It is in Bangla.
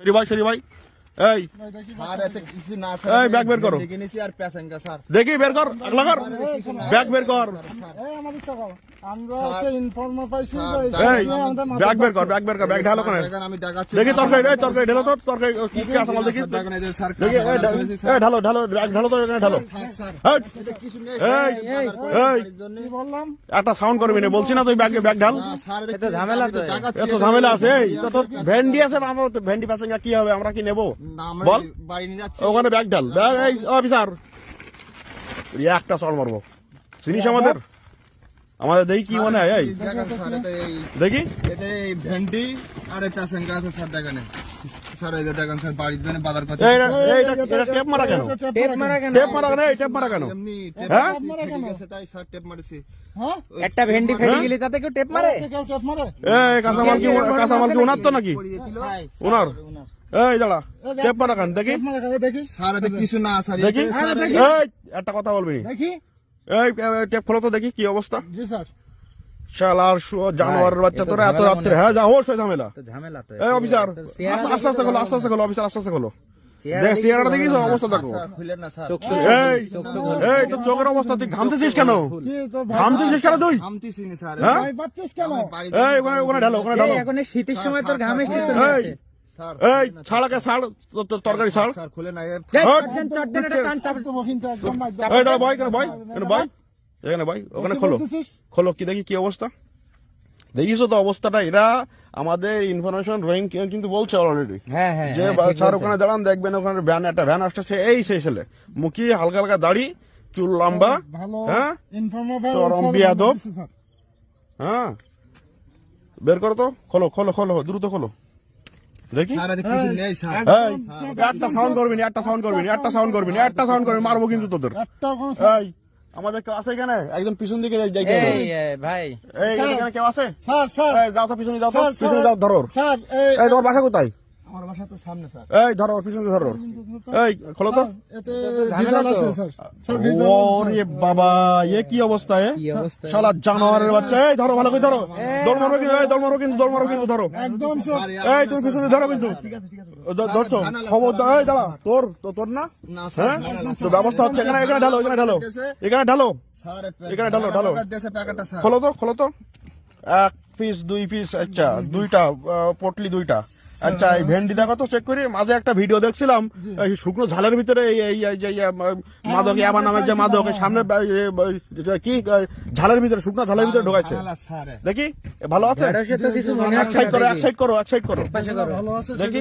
সরি ভাই সরি ভাই। এই এই, ব্যাগ বের করো। দেখে বের কর আগলা ব্যাগ বের কর। ঢালো ঢালো ব্যাগ ঢালো তো এখানে ঢালো। একটা সাউন্ড করবি না বলছি না তুই ব্যাগ ব্যাগ ঢাল। এতে ঝামেলা এত ঝামেলা আছে এই তোর ভেন্ডি আছে ভেন্ডি প্যাসেঞ্জার কি হবে আমরা কি নেব? বল। ওখানে ব্যাগ ঢাল। এই অফিসার। একটা চল মারবো। চিনিস আমাদের? আমাদের দেখি কি মনে হয় এই। দেখি। এই ভেন্ডি আর এই আছে স্যার দেখেন। স্যার এই দেখেন স্যার বাড়ির জন্য বাজার করতে এই এটা টেপ মারা কেন? টেপ মারা কেন? টেপ মারা কেন? এই টেপ মারা কেন? এমনি হ্যাঁ? টেপ তাই স্যার টেপ মারছি। হ্যাঁ? একটা ভেন্ডি ফেটে গেলে তাতে কেউ টেপ মারে? টেপ মারে। এই কাঁচামাল কি কাঁচামাল কি ওনার তো নাকি? ওনার এই দাঁড়া টেপ মারা কেন? দেখি। স্যার কিছু না স্যার দেখি। এই একটা কথা বলবি দেখি। এই এই, খোলো তো দেখি কি অবস্থা। জি স্যার। শালার জানোয়ারের বাচ্চা তোরা এত রাত্রে হ্যাঁ যা অবশ্যই ঝামেলা। ঝামেলা তো। এই অফিসার আস্তে আস্তে আস্তে খোলো আস্তে আস্তে খোলো অফিসার আস্তে আস্তে খোলো। দেখ চেহারাটা দেখিস অবস্থা দেখো। এই এই তোর চোখের অবস্থা তুই ঘামতেছিস কেন? কি ঘামতেছিস কেন তুই? থামতেছি না স্যার? হ্যাঁ? ভাই পাচ্ছিস কেন এই ওখানে ওখানে ঢালো ওখানে ঢালো। এখন শীতের সময় তোর ঘাম এসছিস এই এই ছাড়াকে ছাড় তোর- তোর তরকারি ছাড়। স্যার খুলে না বয় কেন বয় কেন বয় এখানে বয় ওখানে খোলো। খোলো কি দেখি কি অবস্থা? দেখিছো তো অবস্থাটা এরা আমাদের ইনফরমেশন রোয়িং কিন্তু বলছে অলরেডি হ্যাঁ হ্যাঁ যে স্যার ওখানে দাঁড়ান দেখবেন ওখানে ভ্যান একটা ভ্যান আসতেছে এই সেই ছেলে। মুখি হালকা হালকা দাড়ি চুল লম্বা হ্যাঁ? চরম বিয়াদব। হ্যাঁ? বের করো তো খোলো খোলো খোলো দ্রুত খোলো। দেখি? স্যার এতে কিছু নেই স্যার। এই একটা সাউন্ড করবি না একটা সাউন্ড করবি একটা সাউন্ড করবি না একটা সাউন্ড করবি মারবো কিন্তু তোদের। আমাদের কেউ আছে এখানে? একজন পিছন দিকে ভাই। এই এখানে কেউ আছে? Sir sir. এই যাও তো পিছনে যাও তো পিছনে যাও ধরো। এই এই তোমার বাসা কোথায়? আমার বাসা তো সামনে স্যার। এই ধরো ওর পিছনে ধরো এই খোলো তো। এতে ডিজেল আছে স্যার। স্যার ডিজেল ওরে বাবা এ কি অবস্থা এ? শালা জানোয়ারের বাচ্চা। এই ধরো ভালো করে ধরো। দৌড় মারো কিন্তু এই দৌড় মারো কিন্তু দৌড় মারো কিন্তু ধরো। একদম এই তুমি পিছনে ধরো কিন্তু। ধরছো। খবর এই দাঁড়া। তোর তো তোর না? না হ্যাঁ? তো ব্যবস্থা হচ্ছে। এখানে এখানে ঢালো এখানে ঢালো। এখানে ঢালো। এখানে ঢালো, ঢালো। দেশে প্যাকেটটা স্যার। খোলো তো খোলো তো। এক পিস দুই পিস আচ্ছা দুইটা পটলি দুইটা। আচ্ছা এই ভেন্ডি দেখা তো চেক করি। মাঝে একটা ভিডিও দেখছিলাম শুকনো ঝালের ভিতরে এই এই এই যে আহ, মাদক আমার নামের যে মাদক সামনে কি ঝালের ভিতরে শুকনো ঝালের ভিতরে ঢোকাইছে। দেখি ভালো আছে? এক সাইড করো এক দেখি। সাইড করো এক সাইড করো। দেখি।